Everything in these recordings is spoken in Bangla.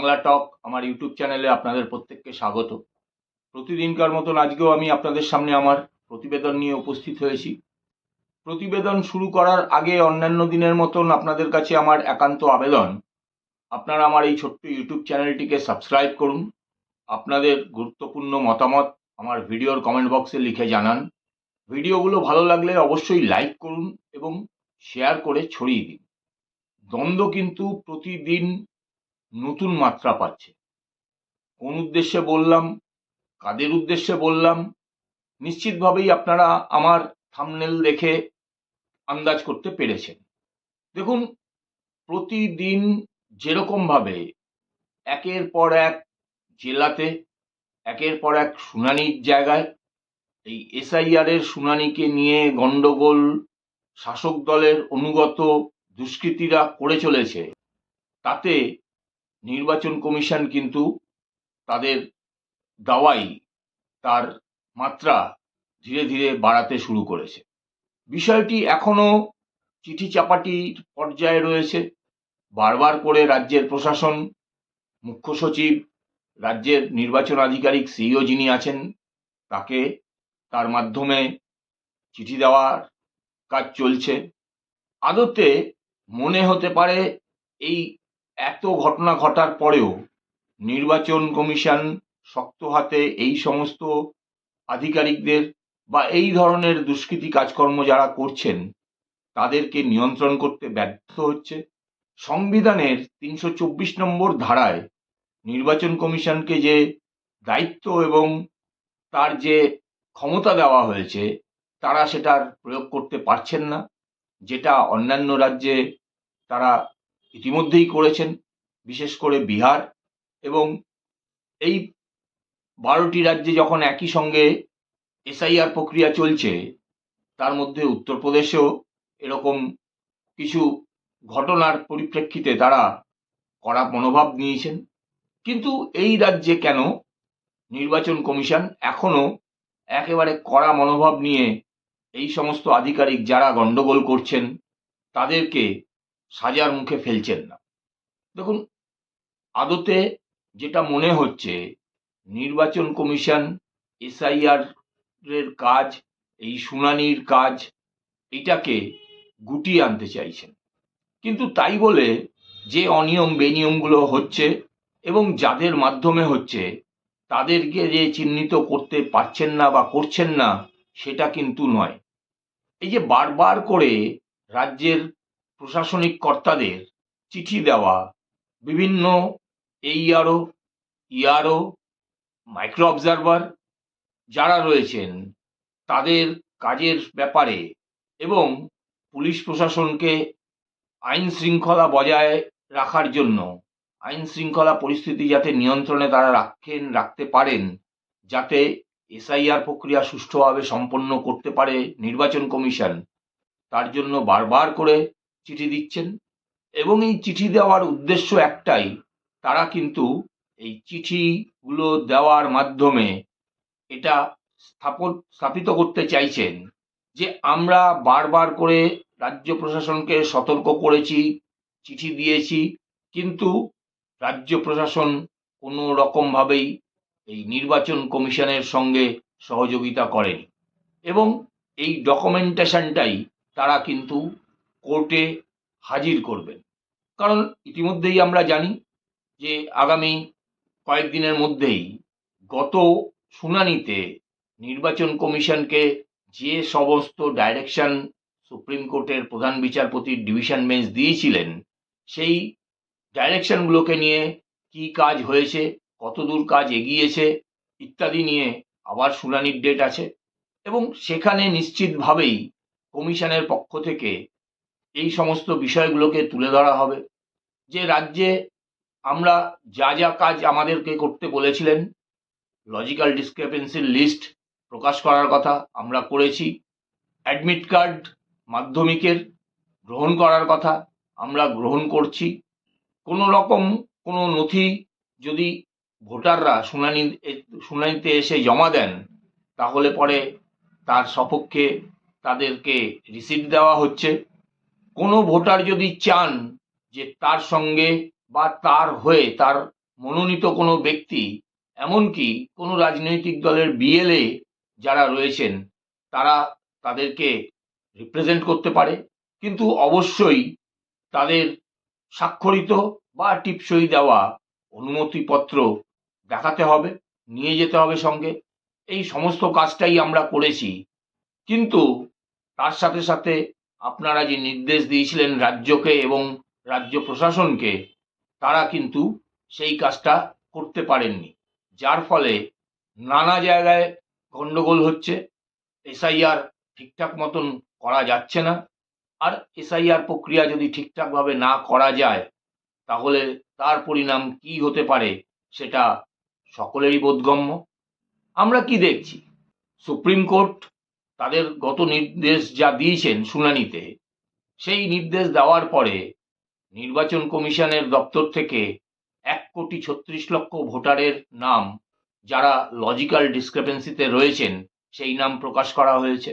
বাংলা টক আমার ইউটিউব চ্যানেলে আপনাদের প্রত্যেককে স্বাগত। প্রতিদিনকার মতন আজকেও আমি আপনাদের সামনে আমার প্রতিবেদন নিয়ে উপস্থিত হয়েছি। প্রতিবেদন শুরু করার আগে অন্যান্য দিনের মতন আপনাদের কাছে আমার একান্ত আবেদন। আপনারা আমার এই ছোট্ট ইউটিউব চ্যানেলটিকে সাবস্ক্রাইব করুন। আপনাদের গুরুত্বপূর্ণ মতামত আমার ভিডিওর কমেন্ট বক্সে লিখে জানান। ভিডিওগুলো ভালো লাগলে অবশ্যই লাইক করুন এবং শেয়ার করে ছড়িয়ে দিন। দ্বন্দ্ব কিন্তু প্রতিদিন নতুন মাত্রা পাচ্ছে। কোন উদ্দেশ্যে বললাম? কাদের উদ্দেশ্যে বললাম? নিশ্চিতভাবেই আপনারা আমার থামনেল দেখে আন্দাজ করতে পেরেছেন। দেখুন, প্রতিদিন যেরকমভাবে একের পর এক জেলাতে, একের পর এক শুনানির জায়গায়, এই এসআইআর এর শুনানিকে নিয়ে গন্ডগোল শাসক দলের অনুগত দুষ্কৃতীরা করে চলেছে, তাতে নির্বাচন কমিশন কিন্তু তাদের দাওয়াই, তার মাত্রা ধীরে ধীরে বাড়াতে শুরু করেছে। বিষয়টি এখনও চিঠি চাপাটির পর্যায়ে রয়েছে। বারবার করে রাজ্যের প্রশাসন, মুখ্য সচিব, রাজ্যের নির্বাচন আধিকারিক, সিইও যিনি আছেন, তাকে তার মাধ্যমে চিঠি দেওয়ার কাজ চলছে। আদতে মনে হতে পারে এই এত ঘটনা ঘটার পরেও নির্বাচন কমিশন শক্ত হাতে এই সমস্ত আধিকারিকদের বা এই ধরনের দুষ্কৃতি কাজকর্ম যারা করছেন, তাদেরকে নিয়ন্ত্রণ করতে ব্যর্থ হচ্ছে। সংবিধানের তিনশো চব্বিশ নম্বর ধারায় নির্বাচন কমিশনকে যে দায়িত্ব এবং তার যে ক্ষমতা দেওয়া হয়েছে, তারা সেটার প্রয়োগ করতে পারছেন না, যেটা অন্যান্য রাজ্যে তারা ইতিমধ্যেই করেছেন, বিশেষ করে বিহার এবং এই বারোটি রাজ্যে যখন একই সঙ্গে এসআইআর প্রক্রিয়া চলছে, তার মধ্যে উত্তরপ্রদেশেও এরকম কিছু ঘটনার পরিপ্রেক্ষিতে তারা কড়া মনোভাব নিয়েছেন। কিন্তু এই রাজ্যে কেন নির্বাচন কমিশন এখনও একেবারে কড়া মনোভাব নিয়ে এই সমস্ত আধিকারিক যারা গন্ডগোল করছেন, তাদেরকে সাজার মুখে ফেলছেন না। দেখুন, আদতে যেটা মনে হচ্ছে, নির্বাচন কমিশন, এসআইআর এর কাজ, এই শুনানির কাজ, এটাকে গুটিয়ে আনতে চাইছেন। কিন্তু তাই বলে যে অনিয়ম বেনিয়মগুলো হচ্ছে এবং যাদের মাধ্যমে হচ্ছে, তাদেরকে যে চিহ্নিত করতে পারছেন না বা করছেন না, সেটা কিন্তু নয়। এই যে বারবার করে রাজ্যের প্রশাসনিক কর্তাদের চিঠি দেওয়া, বিভিন্ন এইআরও ইআরও মাইক্রো অবজারভার যারা রয়েছেন, তাদের কাজের ব্যাপারে এবং পুলিশ প্রশাসনকে আইন শৃঙ্খলা বজায় রাখার জন্য, আইন শৃঙ্খলা পরিস্থিতি যাতে নিয়ন্ত্রণে তারা রাখেন, রাখতে পারেন, যাতে এসআইআর প্রক্রিয়া সুষ্ঠুভাবে সম্পন্ন করতে পারে নির্বাচন কমিশন, তার জন্য বারবার করে চিঠি দিচ্ছেন। এবং এই চিঠি দেওয়ার উদ্দেশ্য একটাই, তারা কিন্তু এই চিঠিগুলো দেওয়ার মাধ্যমে এটা স্থাপন, স্থাপিত করতে চাইছেন যে আমরা বারবার করে রাজ্য প্রশাসনকে সতর্ক করেছি, চিঠি দিয়েছি, কিন্তু রাজ্য প্রশাসন কোনো রকমভাবেই এই নির্বাচন কমিশনের সঙ্গে সহযোগিতা করেনি। এবং এই ডকুমেন্টেশনটাই তারা কিন্তু কোর্টে হাজির করবেন। কারণ ইতিমধ্যেই আমরা জানি যে আগামী কয়েকদিনের মধ্যেই গত শুনানিতে নির্বাচন কমিশনকে যে সমস্ত ডাইরেকশন সুপ্রিম কোর্টের প্রধান বিচারপতির ডিভিশন বেঞ্চ দিয়েছিলেন, সেই ডাইরেকশনগুলোকে নিয়ে কি কাজ হয়েছে, কতদূর কাজ এগিয়েছে ইত্যাদি নিয়ে আবার শুনানির ডেট আছে। এবং সেখানে নিশ্চিতভাবেই কমিশনের পক্ষ থেকে এই সমস্ত বিষয়গুলোকে তুলে ধরা হবে। যে রাজ্যে আমরা যা যা কাজ আমাদেরকে করতে বলেছিলেন লজিক্যাল ডিসক্রিপেন্সির লিস্ট প্রকাশ করার কথা আমরা করেছি অ্যাডমিট কার্ড মাধ্যমিকের গ্রহণ করার কথা আমরা গ্রহণ করছি। কোনো রকম কোনো নথি যদি ভোটাররা শুনানি, শুনানিতে এসে জমা দেন, তাহলে পরে তার সপক্ষে তাদেরকে রিসিপ্ট দেওয়া হচ্ছে। কোনো ভোটার যদি চান যে তার সঙ্গে বা তার হয়ে তার মনোনীত কোনো ব্যক্তি, এমনকি কোনো রাজনৈতিক দলের বিএলএ যারা রয়েছেন, তারা তাদেরকে রিপ্রেজেন্ট করতে পারে। কিন্তু অবশ্যই তাদের স্বাক্ষরিত বা টিপসই দেওয়া অনুমতিপত্র দেখাতে হবে, নিয়ে যেতে হবে সঙ্গে। এই সমস্ত কাজটাই আমরা করেছি। কিন্তু তার সাথে সাথে আপনারা যে নির্দেশ দিয়েছিলেন রাজ্যকে এবং রাজ্য প্রশাসনকে, তারা কিন্তু সেই কাজটা করতে পারেননি। যার ফলে নানা জায়গায় গণ্ডগোল হচ্ছে, এসআইআর ঠিকঠাক মতন করা যাচ্ছে না। আর এসআইআর প্রক্রিয়া যদি ঠিকঠাকভাবে না করা যায়, তাহলে তার পরিণাম কি হতে পারে সেটা সকলেরই বোধগম্য। আমরা কি দেখছি? সুপ্রিম কোর্ট তাদের গত নির্দেশ যা দিয়েছেন শুনানিতে, সেই নির্দেশ দেওয়ার পরে নির্বাচন কমিশনের দপ্তর থেকে এক কোটি ছত্রিশ লক্ষ ভোটারের নাম যারা লজিক্যাল ডিসক্রিপেন্সিতে রয়েছেন, সেই নাম প্রকাশ করা হয়েছে।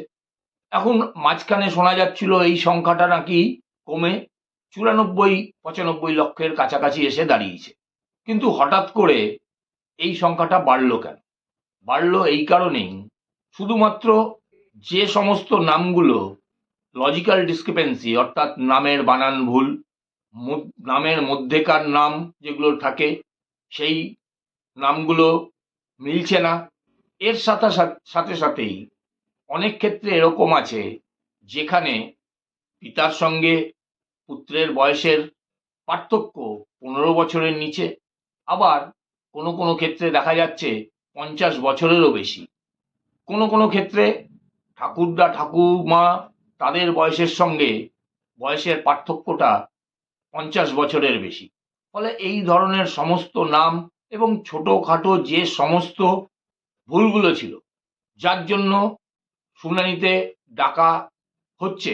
এখন মাঝখানে শোনা যাচ্ছিল এই সংখ্যাটা নাকি কমে চুরানব্বই, পঁচানব্বই লক্ষের কাছাকাছি এসে দাঁড়িয়েছে। কিন্তু হঠাৎ করে এই সংখ্যাটা বাড়লো কেন? বাড়লো এই কারণেই শুধুমাত্র যে সমস্ত নামগুলো লজিক্যাল ডিসক্রিপেন্সি অর্থাৎ নামের বানান ভুল নামের মধ্যেকার নাম যেগুলো থাকে, সেই নামগুলো মিলছে না। এর সাথে- সাথে সাথেই অনেক ক্ষেত্রে এরকম আছে, যেখানে পিতার সঙ্গে পুত্রের বয়সের পার্থক্য পনেরো বছরের নিচে, আবার কোনো কোনো ক্ষেত্রে দেখা যাচ্ছে পঞ্চাশ বছরেরও বেশি। কোনো কোনো ক্ষেত্রে ঠাকুরদা ঠাকুমা তাদের বয়সের সঙ্গে বয়সের পার্থক্যটা পঞ্চাশ বছরের বেশি। ফলে এই ধরনের সমস্ত নাম এবং ছোটোখাটো যে সমস্ত ভুলগুলো ছিল, যার জন্য শুনানিতে ডাকা হচ্ছে,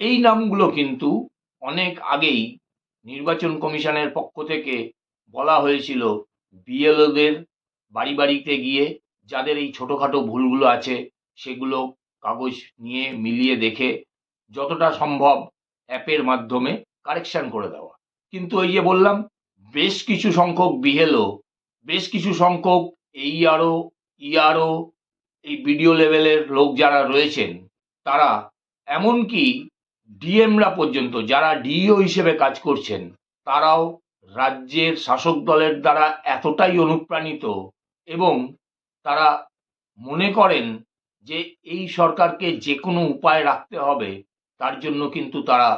এই নামগুলো কিন্তু অনেক আগেই নির্বাচন কমিশনের পক্ষ থেকে বলা হয়েছিল, বিএলওদের বাড়ি বাড়িতে গিয়ে যাদের এই ছোটোখাটো ভুলগুলো আছে সেগুলো কাগজ নিয়ে মিলিয়ে দেখে যতটা সম্ভব অ্যাপের মাধ্যমে কারেকশন করে দেওয়া। কিন্তু ওই যে বললাম, বেশ কিছু সংখ্যক বিহেলও বেশ কিছু সংখ্যক এইআরও ইআরও এই বিডিও লেভেলের লোক যারা রয়েছেন, তারা এমনকি ডিএমরা পর্যন্ত যারা ডিইও হিসেবে কাজ করছেন, তারাও রাজ্যের শাসক দলের দ্বারা এতটাই অনুপ্রাণিত এবং তারা মনে করেন যে এই সরকারকে যে কোনো উপায় রাখতে হবে, তার জন্য কিন্তু তারা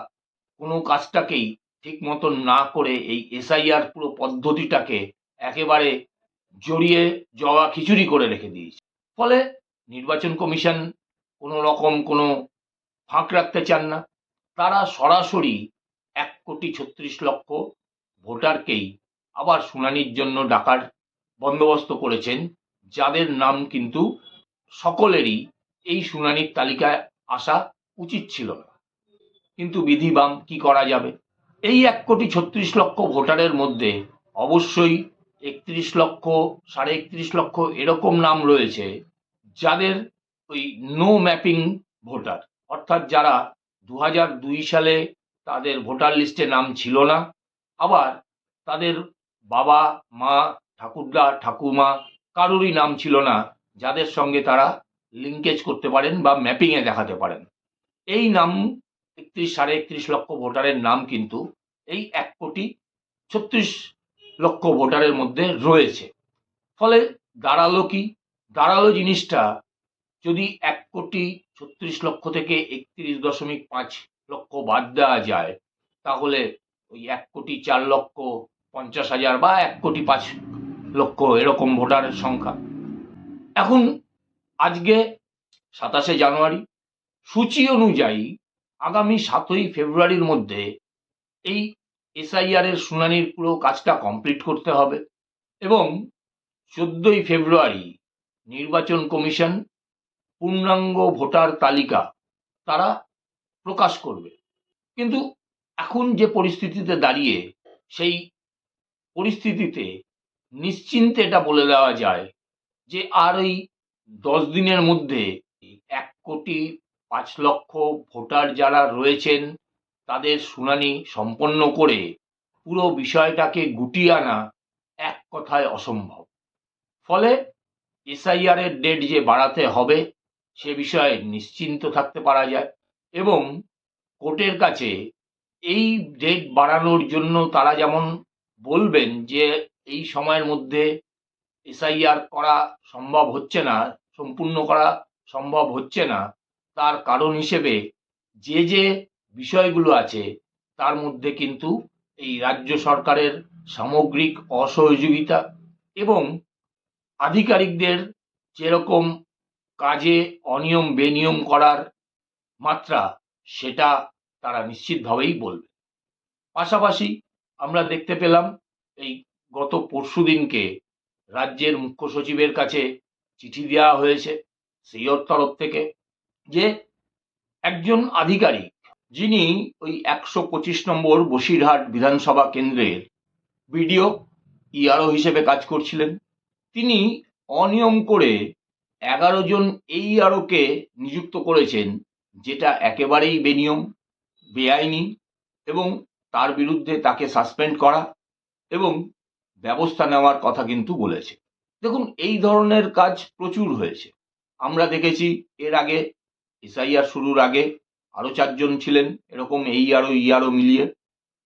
কোনো কাজটাকেই ঠিক মতন না করে এই এসআইআর পুরো পদ্ধতিটাকে একেবারে জড়িয়ে জওয়া খিচুড়ি করে রেখে দিয়েছে। ফলে নির্বাচন কমিশন কোনো রকম কোনো ফাঁক রাখতে চান না। তারা সরাসরি এক কোটি ছত্রিশ লক্ষ ভোটারকেই আবার শুনানির জন্য ডাকার বন্দোবস্ত করেছেন, যাদের নাম কিন্তু সকলেরই এই শুনানির তালিকায় আসা উচিত ছিল না। কিন্তু বিধিবাম কি করা যাবে? এই এক কোটি ছত্রিশ লক্ষ ভোটারের মধ্যে অবশ্যই একত্রিশ লক্ষ, সাড়ে একত্রিশ লক্ষ এরকম নাম রয়েছে যাদের ওই নো ম্যাপিং ভোটার, অর্থাৎ যারা দু দুই সালে তাদের ভোটার লিস্টে নাম ছিল না, আবার তাদের বাবা, মা, ঠাকুরদা ঠাকুমা কারোরই নাম ছিল না যাদের সঙ্গে তারা লিঙ্কেজ করতে পারেন বা ম্যাপিংয়ে দেখাতে পারেন। এই নাম একত্রিশ সাড়ে একত্রিশ লক্ষ ভোটারের নাম কিন্তু এই এক কোটি ছত্রিশ লক্ষ ভোটারের মধ্যে রয়েছে। ফলে দাঁড়াল কি? দাঁড়াল জিনিসটা যদি এক কোটি ছত্রিশ লক্ষ থেকে একত্রিশ দশমিক পাঁচ লক্ষ বাদ দেওয়া যায়, তাহলে ওই এক কোটি চার লক্ষ পঞ্চাশ হাজার বা এক কোটি পাঁচ লক্ষ এরকম ভোটারের সংখ্যা এখন আজকে সাতাশে জানুয়ারি, সূচি অনুযায়ী আগামী সাতই ফেব্রুয়ারির মধ্যে এই এসআইআর এর শুনানির পুরো কাজটা কমপ্লিট করতে হবে এবং চোদ্দই ফেব্রুয়ারি নির্বাচন কমিশন পূর্ণাঙ্গ ভোটার তালিকা তারা প্রকাশ করবে। কিন্তু এখন যে পরিস্থিতিতে দাঁড়িয়ে সেই পরিস্থিতিতে নিশ্চিন্তে এটা বলে দেওয়া যায় যে আর ওই দশ দিনের মধ্যে এক কোটি পাঁচ লক্ষ ভোটার যারা রয়েছেন, তাদের শুনানি সম্পন্ন করে পুরো বিষয়টাকে গুটিয়ে আনা এক কথায় অসম্ভব। ফলে এসআইআর এর ডেট যে বাড়াতে হবে, সে বিষয়ে নিশ্চিন্ত থাকতে পারা যায় এবং কোর্টের কাছে এই ডেট বাড়ানোর জন্য তারা যেমন বলবেন যে এই সময়ের মধ্যে এসআইআর করা সম্ভব হচ্ছে না, সম্পূর্ণ করা সম্ভব হচ্ছে না, তার কারণ হিসেবে যে যে বিষয়গুলো আছে, তার মধ্যে কিন্তু এই রাজ্য সরকারের সামগ্রিক অসহযোগিতা এবং আধিকারিকদের যেরকম কাজে অনিয়ম বেনিয়ম করার মাত্রা, সেটা তারা নিশ্চিতভাবেই বলবে। পাশাপাশি আমরা দেখতে পেলাম এই গত পরশু দিনকে রাজ্যের মুখ্য সচিবের কাছে চিঠি দেওয়া হয়েছে সিওর তরফ থেকে যে একজন আধিকারিক, যিনি ওই একশো পঁচিশ নম্বর বসিরহাট বিধানসভা কেন্দ্রের বিডিও ইআরও হিসেবে কাজ করছিলেন। তিনি অনিয়ম করে এগারো জন এই আরোকে নিযুক্ত করেছেন, যেটা একেবারেই বেনিয়ম, বেআইনি এবং তার বিরুদ্ধে তাকে সাসপেন্ড করা এবং ব্যবস্থা নেওয়ার কথা কিন্তু বলেছে। দেখুন, এই ধরনের কাজ প্রচুর হয়েছে। আমরা দেখেছি এর আগে, এসআইআর শুরুর আগে আরও চারজন ছিলেন, এরকম এই আরও ই আরও মিলিয়ে।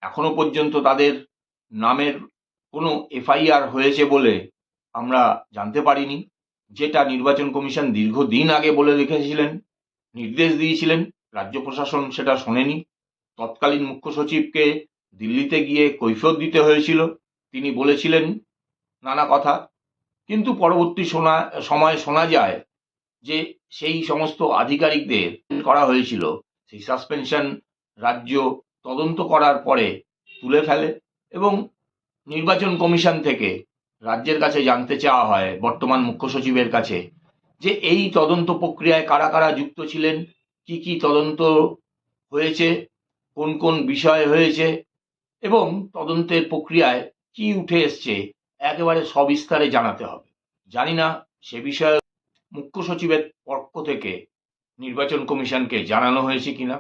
এখনও পর্যন্ত তাদের নামের কোনো এফআইআর হয়েছে বলে আমরা জানতে পারিনি। যেটা নির্বাচন কমিশন দীর্ঘদিন আগে বলে রেখেছিলেন, নির্দেশ দিয়েছিলেন, রাজ্য প্রশাসন সেটা শোনেনি। তৎকালীন মুখ্য সচিবকে দিল্লিতে গিয়ে কৈফিয়ত দিতে হয়েছিল। তিনি বলেছিলেন নানা কথা। কিন্তু পরবর্তী শোনা, সময় শোনা যায় যে সেই সমস্ত আধিকারিকদের করা হয়েছিল, সেই সাসপেনশন রাজ্য তদন্ত করার পরে তুলে ফেলে এবং নির্বাচন কমিশন থেকে রাজ্যের কাছে জানতে চাওয়া হয়, বর্তমান মুখ্য সচিবের কাছে, যে এই তদন্ত প্রক্রিয়ায় কারা কারা যুক্ত ছিলেন, কি কি তদন্ত হয়েছে, কোন কোন বিষয় হয়েছে এবং তদন্তের প্রক্রিয়ায় কি উঠে এসছে, একেবারে সবিস্তারে জানাতে হবে। জানি না, সে বিষয়ে মুখ্য সচিবের পক্ষ থেকে নির্বাচন কমিশনকে জানানো হয়েছে কিনা।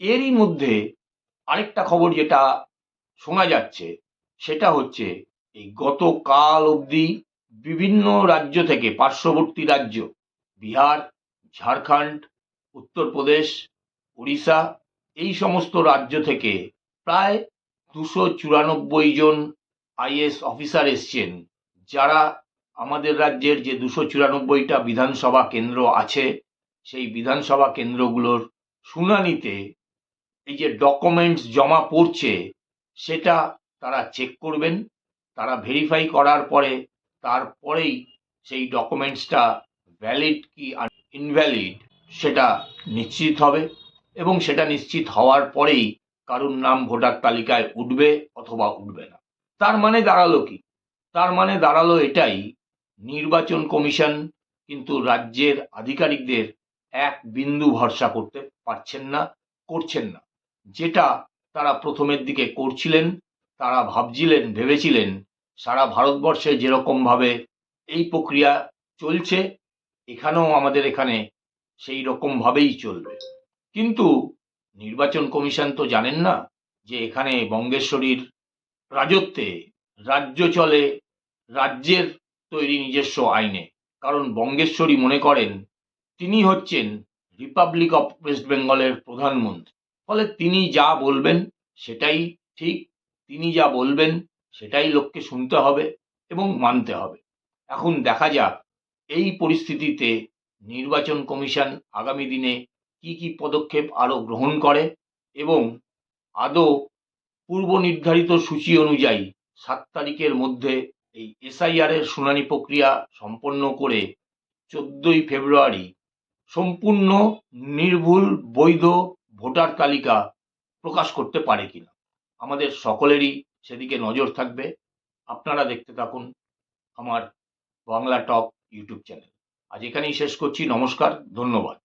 এরই মধ্যে আরেকটা খবর যেটা শোনা যাচ্ছে, সেটা হচ্ছে এই গতকাল অবধি বিভিন্ন রাজ্য থেকে, পার্শ্ববর্তী রাজ্য, বিহার, ঝাড়খণ্ড, উত্তরপ্রদেশ উড়িষ্যা এই সমস্ত রাজ্য থেকে প্রায় দুশো চুরানব্বই জন আইএস অফিসার এসছেন, যারা আমাদের রাজ্যের যে দুশো চুরানব্বইটা বিধানসভা কেন্দ্র আছে, সেই বিধানসভা কেন্দ্রগুলোর শুনানিতে এই যে ডকুমেন্টস জমা পড়ছে, সেটা তারা চেক করবেন, তারা ভেরিফাই করার পরে তারপরেই সেই ডকুমেন্টসটা ভ্যালিড কি ইনভ্যালিড সেটা নিশ্চিত হবে এবং সেটা নিশ্চিত হওয়ার পরেই কারুর নাম, ভোটার তালিকায় উঠবে অথবা উঠবে না। তার মানে দাঁড়াল কি? তার মানে দাঁড়াল এটাই, নির্বাচন কমিশন কিন্তু রাজ্যের আধিকারিকদের এক বিন্দু ভরসা করতে পারছেন না, করছেন না। যেটা তারা প্রথমের দিকে করছিলেন, তারা ভাবছিলেন, ভেবেছিলেন, সারা ভারতবর্ষে যেরকমভাবে এই প্রক্রিয়া চলছে, এখানেও আমাদের এখানে সেই রকমভাবেই চলবে। কিন্তু নির্বাচন কমিশন তো জানেন না যে এখানে বঙ্গেশ্বরীর রাজত্বে রাজ্য চলে, রাজ্যের তৈরি নিজস্ব আইনে। কারণ বঙ্গেশ্বরী মনে করেন, তিনি হচ্ছেন রিপাবলিক অফ ওয়েস্ট বেঙ্গলের প্রধানমন্ত্রী। ফলে তিনি যা বলবেন সেটাই ঠিক, তিনি যা বলবেন সেটাই লোককে শুনতে হবে এবং মানতে হবে। এখন দেখা যাক, এই পরিস্থিতিতে নির্বাচন কমিশন আগামী দিনে কি কি পদক্ষেপ আরও গ্রহণ করে এবং আদৌ পূর্ব নির্ধারিত সূচি অনুযায়ী সাত তারিখের মধ্যে এই এসআইআর এর শুনানি প্রক্রিয়া সম্পন্ন করে চোদ্দই ফেব্রুয়ারি সম্পূর্ণ নির্ভুল বৈধ ভোটার তালিকা প্রকাশ করতে পারে কিনা। আমাদের সকলেরই সেদিকে নজর থাকবে। আপনারা দেখতে থাকুন আমার বাংলা টক ইউটিউব চ্যানেল। আজ এখানেই শেষ করছি। নমস্কার, ধন্যবাদ।